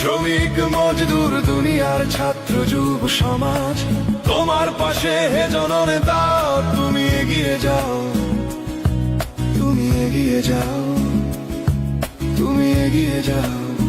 শ্রমিক মজদুর, দুনিয়ার ছাত্র, যুব সমাজ। তোমার পাশে হে জননেতা তুমি এগিয়ে যাও। তুমি এগিয়ে যাও। তুমি এগিয়ে যাও।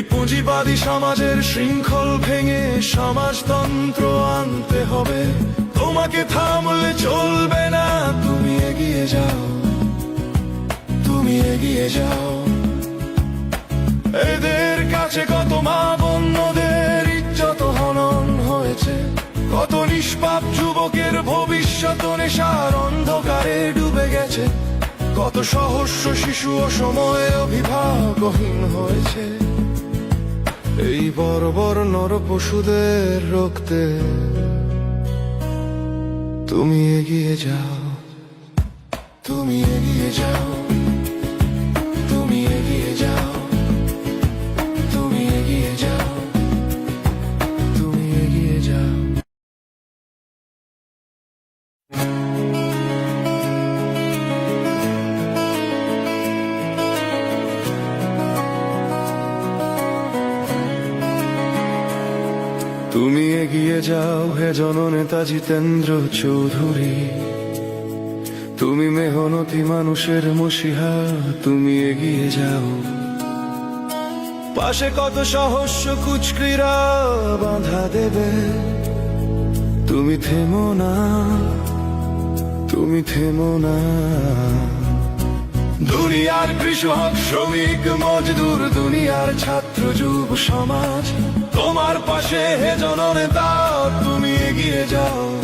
এই পুঁজিবাদী সমাজের শৃঙ্খল ভেঙে সমাজতন্ত্র আনতে হবে। তোমাকে থামলে চলবে না, তুমি এগিয়ে যাও। তুমি এগিয়ে যাও। এদের কাছে কত মা বন্যদের ইজ্জত হনন হয়েছে। কত নিষ্পাপ যুবকের ভবিষ্যৎ নেশার অন্ধকারে ডুবে গেছে। কত সহস্র শিশু সময় অভিভাবকহীন হয়েছে। এই বড় বড় নর পশুদের রক্তে তুমি এগিয়ে যাও তুমি এগিয়ে যাও। তুমি এগিয়ে যাও হে জননেতা জিতেন্দ্র চৌধুরী। তুমি মেহনতি মানুষের মসিহা তুমি এগিয়ে যাও। পাশে কত সহস্য কুচক্রীরা বাধা দেবে। তুমি থেমো না, তুমি থেমো না। দুনিয়ার কৃষক, শ্রমিক, মজদুর, দুনিয়ার ছাত্র, যুব সমাজ, তোমার পাশে হে দাও তুমি এগিয়ে যাও।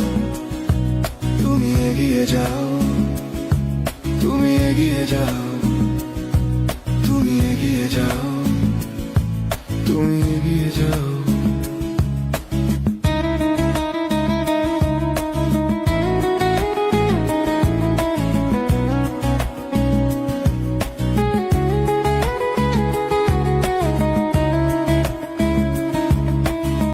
তুমি এগিয়ে যাও। তুমি এগিয়ে যাও।